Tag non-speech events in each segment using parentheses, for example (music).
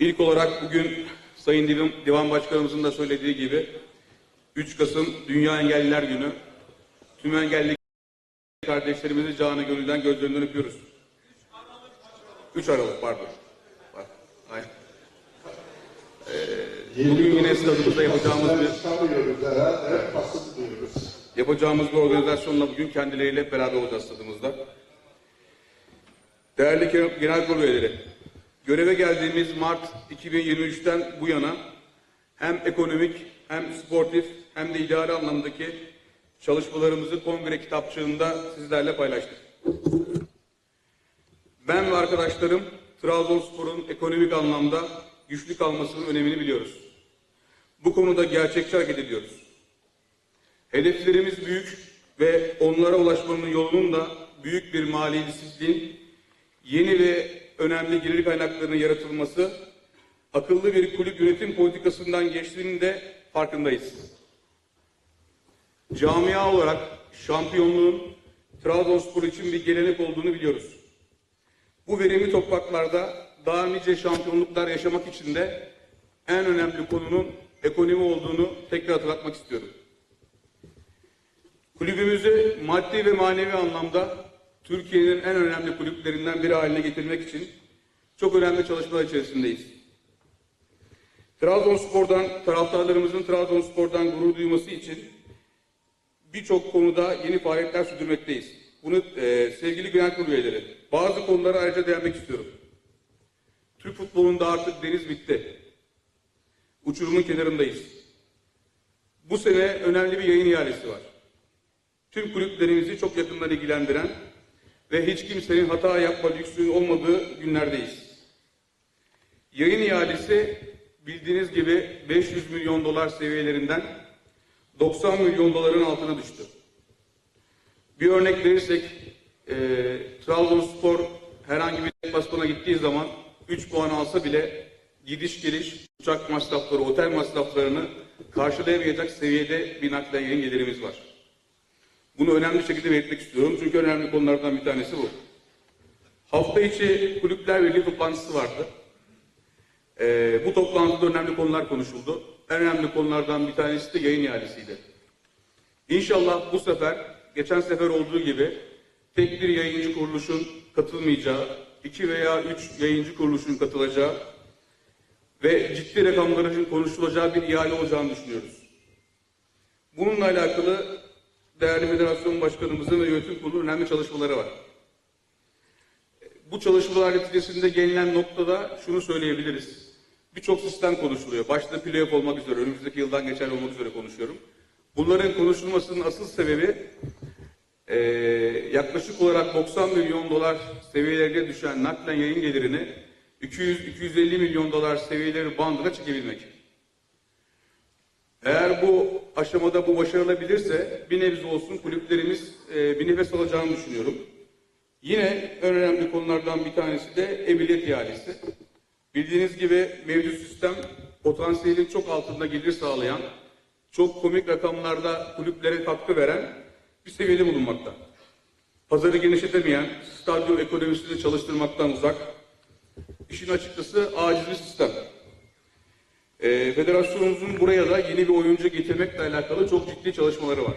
İlk olarak bugün Sayın Divan, Başkanımızın da söylediği gibi 3 Kasım Dünya Engelliler Günü. Tüm engelli kardeşlerimizi canı gönülden gözlerinden öpüyoruz. 3 Aralık pardon. Bak, aynen. Ee, bugün yine stadımızda yapacağımız bir. Yapacağımız bir organizasyonla bugün kendileriyle beraber olacağız stadımızda. Değerli Gen- Genel Kurul üyeleri, göreve geldiğimiz Mart 2023'ten bu yana hem ekonomik hem sportif hem de idari anlamdaki çalışmalarımızı kongre kitapçığında sizlerle paylaştık. Ben ve arkadaşlarım Trabzonspor'un ekonomik anlamda güçlü kalmasının önemini biliyoruz. Bu konuda gerçekçi hareket ediyoruz. Hedeflerimiz büyük ve onlara ulaşmanın yolunun da büyük bir maliyetsizliğin yeni ve önemli gelir kaynaklarının yaratılması, akıllı bir kulüp yönetim politikasından geçtiğinin de farkındayız. Camia olarak şampiyonluğun Trabzonspor için bir gelenek olduğunu biliyoruz. Bu verimli topraklarda daha nice şampiyonluklar yaşamak için de en önemli konunun ekonomi olduğunu tekrar hatırlatmak istiyorum. Kulübümüzü maddi ve manevi anlamda Türkiye'nin en önemli kulüplerinden biri haline getirmek için çok önemli çalışmalar içerisindeyiz. Trabzonspor'dan, taraftarlarımızın Trabzonspor'dan gurur duyması için birçok konuda yeni faaliyetler sürdürmekteyiz. Bunu e, sevgili kurulu üyeleri, bazı konulara ayrıca değinmek istiyorum. Türk futbolunda artık deniz bitti. Uçurumun kenarındayız. Bu sene önemli bir yayın ihalesi var tüm kulüplerimizi çok yakından ilgilendiren ve hiç kimsenin hata yapma lüksünün olmadığı günlerdeyiz. Yayın ihalesi bildiğiniz gibi 500 milyon dolar seviyelerinden 90 milyon doların altına düştü. Bir örnek verirsek e, Trabzonspor herhangi bir deplasmana gittiği zaman 3 puan alsa bile gidiş geliş uçak masrafları, otel masraflarını karşılayamayacak seviyede bir naklen yayın gelirimiz var. Bunu önemli şekilde belirtmek istiyorum çünkü önemli konulardan bir tanesi bu. Hafta içi Kulüpler Birliği toplantısı vardı. Ee, bu toplantıda önemli konular konuşuldu. En önemli konulardan bir tanesi de yayın ihalesiydi. İnşallah bu sefer, geçen sefer olduğu gibi tek bir yayıncı kuruluşun katılmayacağı, iki veya üç yayıncı kuruluşun katılacağı ve ciddi rakamların konuşulacağı bir ihale olacağını düşünüyoruz. Bununla alakalı değerli federasyon başkanımızın ve yönetim kurulu önemli çalışmaları var. Bu çalışmalar neticesinde gelinen noktada şunu söyleyebiliriz. Birçok sistem konuşuluyor. Başta playoff olmak üzere, önümüzdeki yıldan geçerli olmak üzere konuşuyorum. Bunların konuşulmasının asıl sebebi eee, yaklaşık olarak 90 milyon dolar seviyelerine düşen naklen yayın gelirini 200-250 milyon dolar seviyeleri bandına çekebilmek. Eğer bu aşamada bu başarılabilirse bir nebze olsun kulüplerimiz e, bir nefes alacağını düşünüyorum. Yine en önemli konulardan bir tanesi de ihalesi. Bildiğiniz gibi mevcut sistem potansiyelin çok altında gelir sağlayan, çok komik rakamlarda kulüplere katkı veren bir seviyede bulunmakta. Pazarı genişletemeyen, stadyum ekonomisini çalıştırmaktan uzak, işin açıkçası aciz bir sistem. E, federasyonumuzun buraya da yeni bir oyuncu getirmekle alakalı çok ciddi çalışmaları var.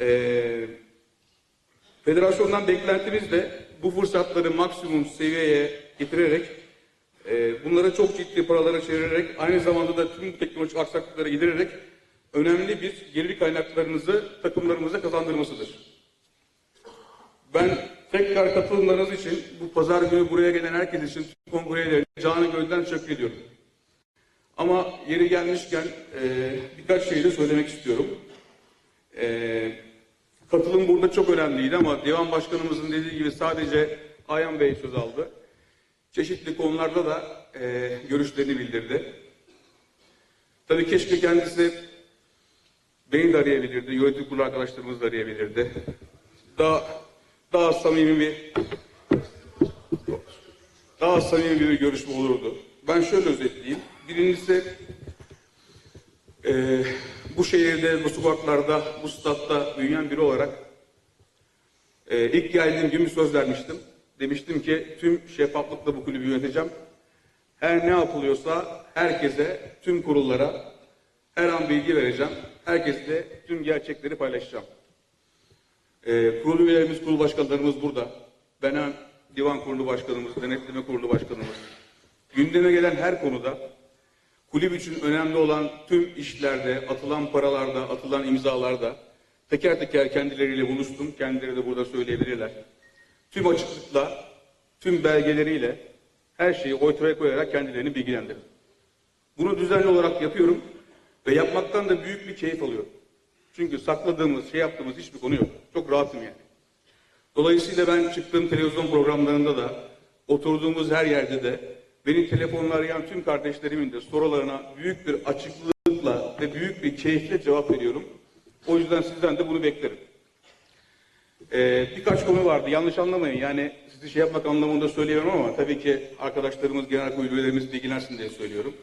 E, federasyondan beklentimiz de bu fırsatları maksimum seviyeye getirerek e, bunlara çok ciddi paralara çevirerek aynı zamanda da tüm teknolojik aksaklıkları gidererek önemli bir gelir kaynaklarınızı takımlarımıza kazandırmasıdır. Ben tekrar katılımlarınız için bu pazar günü buraya gelen herkes için tüm kongrelerini canı gönülden teşekkür ediyorum. Ama yeri gelmişken e, birkaç şey de söylemek istiyorum. E, katılım burada çok önemliydi ama Divan Başkanımızın dediği gibi sadece Ayhan Bey söz aldı. Çeşitli konularda da e, görüşlerini bildirdi. Tabii keşke kendisi beni de arayabilirdi, yönetim kurulu arkadaşlarımızı da arayabilirdi. Daha, daha samimi bir daha samimi bir görüşme olurdu. Ben şöyle özetleyeyim. Birincisi e, bu şehirde, bu sokaklarda, bu statta büyüyen biri olarak e, ilk geldiğim gün bir söz vermiştim. Demiştim ki tüm şeffaflıkla bu kulübü yöneteceğim. Her ne yapılıyorsa herkese, tüm kurullara her an bilgi vereceğim. Herkesle tüm gerçekleri paylaşacağım. Ee, kurulu üyelerimiz, kurul başkanlarımız burada. Ben divan kurulu başkanımız, denetleme kurulu başkanımız. Gündeme gelen her konuda kulüp için önemli olan tüm işlerde, atılan paralarda, atılan imzalarda teker teker kendileriyle buluştum. Kendileri de burada söyleyebilirler. Tüm açıklıkla, tüm belgeleriyle her şeyi ortaya koyarak kendilerini bilgilendirdim. Bunu düzenli olarak yapıyorum ve yapmaktan da büyük bir keyif alıyorum. Çünkü sakladığımız, şey yaptığımız hiçbir konu yok. Çok rahatım yani. Dolayısıyla ben çıktığım televizyon programlarında da, oturduğumuz her yerde de, beni telefonla arayan tüm kardeşlerimin de sorularına büyük bir açıklıkla ve büyük bir keyifle cevap veriyorum. O yüzden sizden de bunu beklerim. Ee, birkaç konu vardı. Yanlış anlamayın. Yani sizi şey yapmak anlamında söyleyemem ama tabii ki arkadaşlarımız, genel kurulu üyelerimiz bilgilensin diye söylüyorum.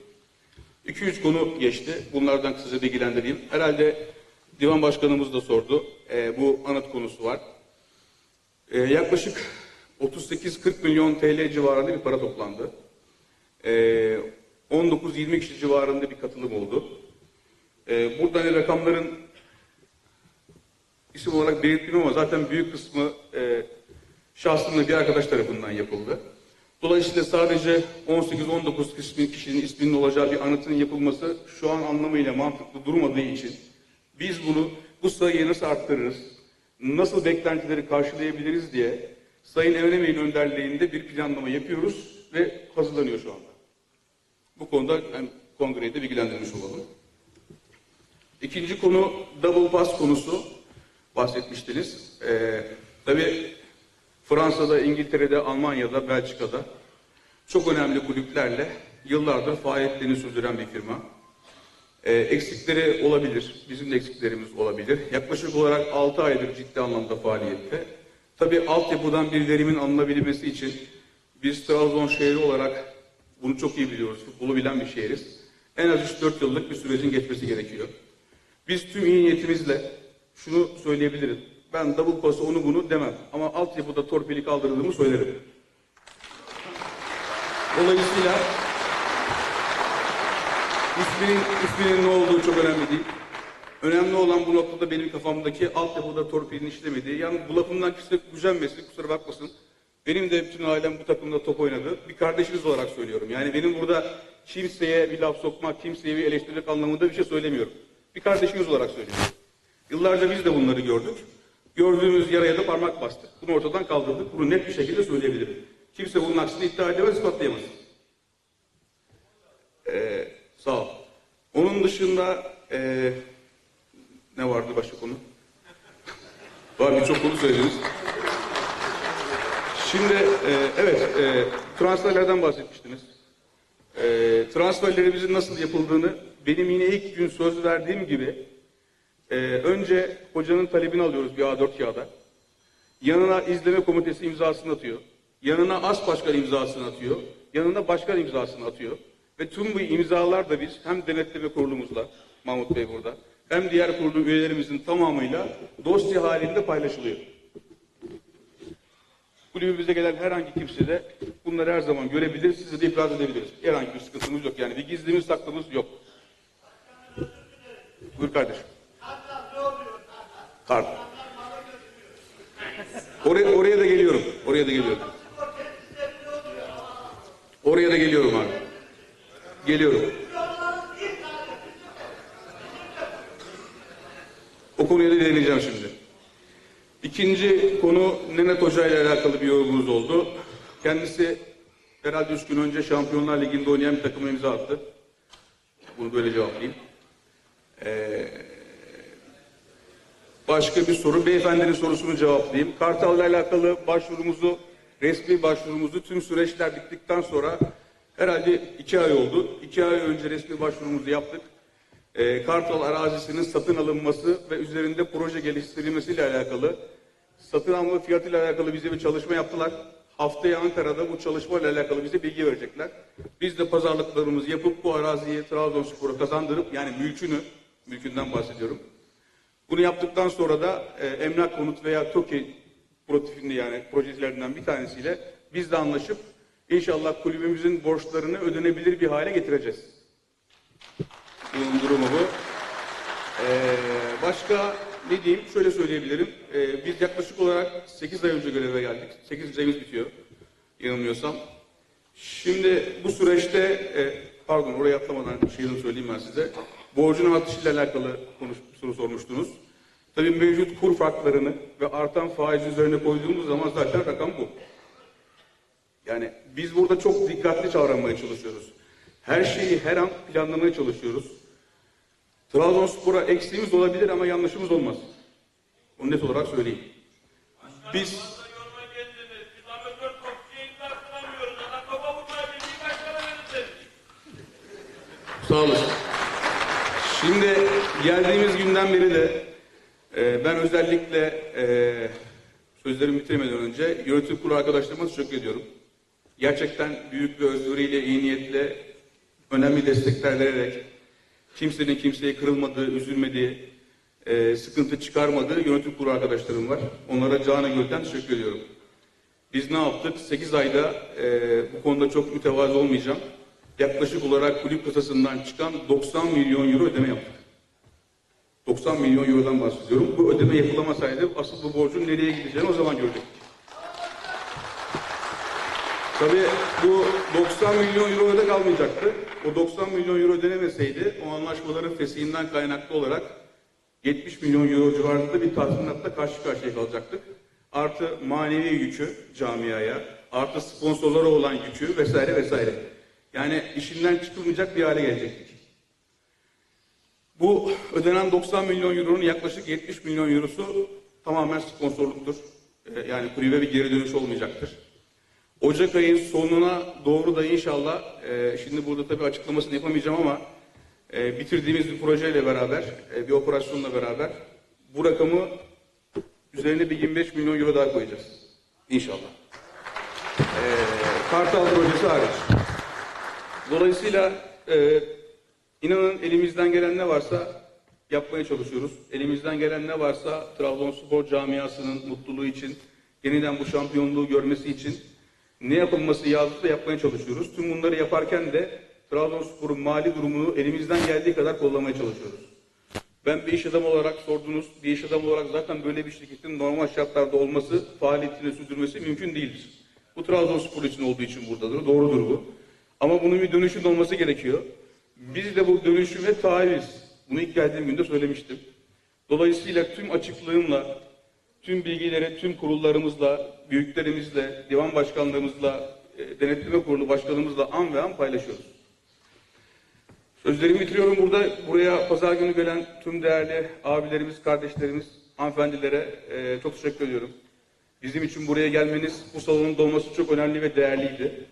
2-3 konu geçti. Bunlardan size bilgilendireyim. Herhalde divan başkanımız da sordu. Ee, bu anıt konusu var. Ee, yaklaşık 38-40 milyon TL civarında bir para toplandı. Ee, 19-20 kişi civarında bir katılım oldu. Ee, burada hani rakamların isim olarak belirtmiyorum ama zaten büyük kısmı e, şahsımla bir arkadaş tarafından yapıldı. Dolayısıyla sadece 18-19 kişinin, isminin olacağı bir anıtın yapılması şu an anlamıyla mantıklı durmadığı için biz bunu bu sayıyı nasıl arttırırız, nasıl beklentileri karşılayabiliriz diye Sayın Emre Bey'in önderliğinde bir planlama yapıyoruz ve hazırlanıyor şu anda. Bu konuda hem kongreyi de bilgilendirmiş olalım. İkinci konu double pass konusu bahsetmiştiniz. Ee, tabii Fransa'da, İngiltere'de, Almanya'da, Belçika'da çok önemli kulüplerle yıllardır faaliyetlerini sürdüren bir firma. Ee, eksikleri olabilir, bizim de eksiklerimiz olabilir. Yaklaşık olarak 6 aydır ciddi anlamda faaliyette. Tabii altyapıdan bir verimin alınabilmesi için biz Trabzon şehri olarak bunu çok iyi biliyoruz, futbolu bilen bir şehiriz. En az 3-4 yıllık bir sürecin geçmesi gerekiyor. Biz tüm iyi niyetimizle şunu söyleyebilirim. Ben double pası onu bunu demem. Ama altyapıda torpili kaldırdığımı söylerim. Dolayısıyla isminin, isminin ne olduğu çok önemli değil. Önemli olan bu noktada benim kafamdaki altyapıda torpilin işlemediği. Yani bu lafımdan kimse gücenmesin, kusura bakmasın. Benim de bütün ailem bu takımda top oynadı. Bir kardeşiniz olarak söylüyorum. Yani benim burada kimseye bir laf sokmak, kimseye bir eleştirmek anlamında bir şey söylemiyorum. Bir kardeşiniz olarak söylüyorum. Yıllarca biz de bunları gördük. Gördüğümüz yaraya da parmak bastık. Bunu ortadan kaldırdık. Bunu net bir şekilde söyleyebilirim. Kimse bunun aksini iddia edemez, ispatlayamaz. Ee, sağ ol. Onun dışında ee, ne vardı başka konu? (laughs) Var birçok konu söylediniz. Şimdi e, evet e, transferlerden bahsetmiştiniz. E, transferlerimizin nasıl yapıldığını benim yine ilk gün söz verdiğim gibi e, önce hocanın talebini alıyoruz bir A4 kağıda. Yanına izleme komitesi imzasını atıyor. Yanına as başkan imzasını atıyor. Yanına başkan imzasını atıyor. Ve tüm bu imzalar da biz hem denetleme kurulumuzla, Mahmut Bey burada, hem diğer kurulu üyelerimizin tamamıyla dosya halinde paylaşılıyor. Kulübümüze gelen herhangi kimse de bunları her zaman görebilir, size de ifraz edebiliriz. Herhangi bir sıkıntımız yok yani bir gizlimiz saklımız yok. Buyur kardeşim. Kart. Oraya, oraya da geliyorum. Oraya da geliyorum. Oraya da geliyorum abi. Geliyorum. O konuya da değineceğim şimdi. İkinci konu Nenet Hoca ile alakalı bir yorumunuz oldu. Kendisi herhalde üç gün önce Şampiyonlar Ligi'nde oynayan bir takıma imza attı. Bunu böyle cevaplayayım. Ee, başka bir soru. Beyefendinin sorusunu cevaplayayım. Kartal'la alakalı başvurumuzu, resmi başvurumuzu tüm süreçler bittikten sonra herhalde iki ay oldu. İki ay önce resmi başvurumuzu yaptık. Ee, Kartal arazisinin satın alınması ve üzerinde proje geliştirilmesiyle alakalı satın alma fiyatıyla alakalı bize bir çalışma yaptılar. Haftaya Ankara'da bu çalışmayla alakalı bize bilgi verecekler. Biz de pazarlıklarımızı yapıp bu araziyi Trabzonspor'a kazandırıp yani mülkünü, mülkünden bahsediyorum. Bunu yaptıktan sonra da e, Emlak Konut veya TOKİ protifinde yani projelerinden bir tanesiyle biz de anlaşıp İnşallah kulübümüzün borçlarını ödenebilir bir hale getireceğiz. Bunun durumu bu. Ee, başka ne diyeyim? Şöyle söyleyebilirim. Ee, biz yaklaşık olarak 8 ay önce göreve geldik. 8. ayımız bitiyor. Yanılmıyorsam. Şimdi bu süreçte, e, pardon oraya atlamadan şeyini söyleyeyim ben size. Borcun artışıyla alakalı konuş, soru sormuştunuz. Tabii mevcut kur farklarını ve artan faiz üzerine koyduğumuz zaman zaten rakam bu. Yani biz burada çok dikkatli davranmaya çalışıyoruz. Her şeyi her an planlamaya çalışıyoruz. Trabzonspor'a eksiğimiz olabilir ama yanlışımız olmaz. Onu net olarak söyleyeyim. Biz? Sağ olasın. Şimdi geldiğimiz günden beri de e, ben özellikle e, sözlerimi bitirmeden önce yönetim kurulu arkadaşlarıma teşekkür ediyorum. Gerçekten büyük bir özveriyle, iyi niyetle önemli destekler vererek kimsenin kimseye kırılmadığı, üzülmediği, e, sıkıntı çıkarmadığı yönetim kurulu arkadaşlarım var. Onlara canı gölden teşekkür ediyorum. Biz ne yaptık? 8 ayda e, bu konuda çok mütevazı olmayacağım. Yaklaşık olarak kulüp kasasından çıkan 90 milyon euro ödeme yaptık. 90 milyon eurodan bahsediyorum. Bu ödeme yapılamasaydı asıl bu borcun nereye gideceğini o zaman görecektik. Tabii bu 90 milyon euro öde kalmayacaktı. O 90 milyon euro ödenemeseydi o anlaşmaların fesihinden kaynaklı olarak 70 milyon euro civarında bir tazminatla karşı karşıya kalacaktık. Artı manevi yükü camiaya, artı sponsorlara olan yükü vesaire vesaire. Yani işinden çıkılmayacak bir hale gelecektik. Bu ödenen 90 milyon euronun yaklaşık 70 milyon eurosu tamamen sponsorluktur. Ee, Yani kulübe bir geri dönüş olmayacaktır. Ocak ayın sonuna doğru da inşallah, e, şimdi burada tabii açıklamasını yapamayacağım ama e, bitirdiğimiz bir projeyle beraber, e, bir operasyonla beraber bu rakamı üzerine bir 25 milyon euro daha koyacağız. İnşallah. E, Kartal projesi hariç. Dolayısıyla e, inanın elimizden gelen ne varsa yapmaya çalışıyoruz. Elimizden gelen ne varsa Trabzonspor camiasının mutluluğu için, yeniden bu şampiyonluğu görmesi için ne yapılması yazısı da yapmaya çalışıyoruz. Tüm bunları yaparken de Trabzonspor'un mali durumunu elimizden geldiği kadar kollamaya çalışıyoruz. Ben bir iş adamı olarak sordunuz, bir iş adamı olarak zaten böyle bir şirketin normal şartlarda olması, faaliyetini sürdürmesi mümkün değildir. Bu Trabzonspor için olduğu için buradadır, doğrudur bu. Ama bunun bir dönüşüm olması gerekiyor. Biz de bu dönüşüme talibiz. Bunu ilk geldiğim günde söylemiştim. Dolayısıyla tüm açıklığımla, tüm bilgileri tüm kurullarımızla, büyüklerimizle, divan başkanlığımızla, e, denetleme kurulu başkanımızla an ve an paylaşıyoruz. Sözlerimi bitiriyorum burada. Buraya pazar günü gelen tüm değerli abilerimiz, kardeşlerimiz, hanımefendilere e, çok teşekkür ediyorum. Bizim için buraya gelmeniz, bu salonun dolması çok önemli ve değerliydi.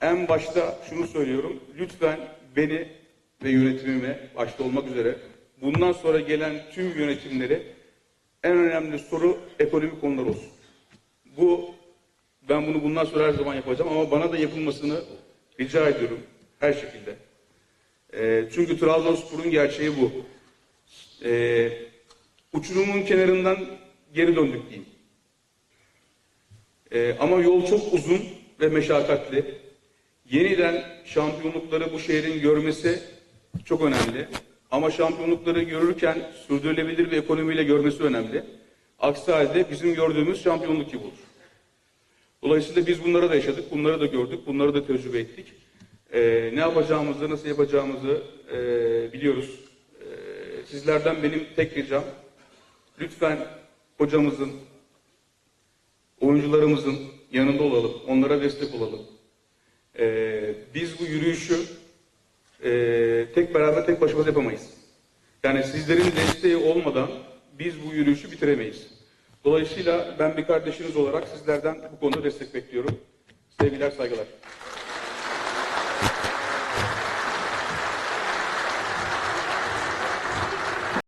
En başta şunu söylüyorum. Lütfen beni ve yönetimime başta olmak üzere bundan sonra gelen tüm yönetimleri en önemli soru ekonomik konular olsun. Bu ben bunu bundan sonra her zaman yapacağım ama bana da yapılmasını rica ediyorum her şekilde. Ee, çünkü Trabzonspor'un gerçeği bu. Ee, uçurumun kenarından geri döndük diyeyim. Ee, ama yol çok uzun ve meşakkatli. Yeniden şampiyonlukları bu şehrin görmesi çok önemli. Ama şampiyonlukları görürken sürdürülebilir bir ekonomiyle görmesi önemli. Aksi halde bizim gördüğümüz şampiyonluk gibi olur. Dolayısıyla biz bunları da yaşadık, bunları da gördük, bunları da tecrübe ettik. Ee, ne yapacağımızı, nasıl yapacağımızı e, biliyoruz. Ee, sizlerden benim tek ricam, lütfen hocamızın, oyuncularımızın yanında olalım, onlara destek olalım. Ee, biz bu yürüyüşü e, tek beraber, tek başımıza yapamayız. Yani sizlerin desteği olmadan biz bu yürüyüşü bitiremeyiz. Dolayısıyla ben bir kardeşiniz olarak sizlerden bu konuda destek bekliyorum. Sevgiler, saygılar.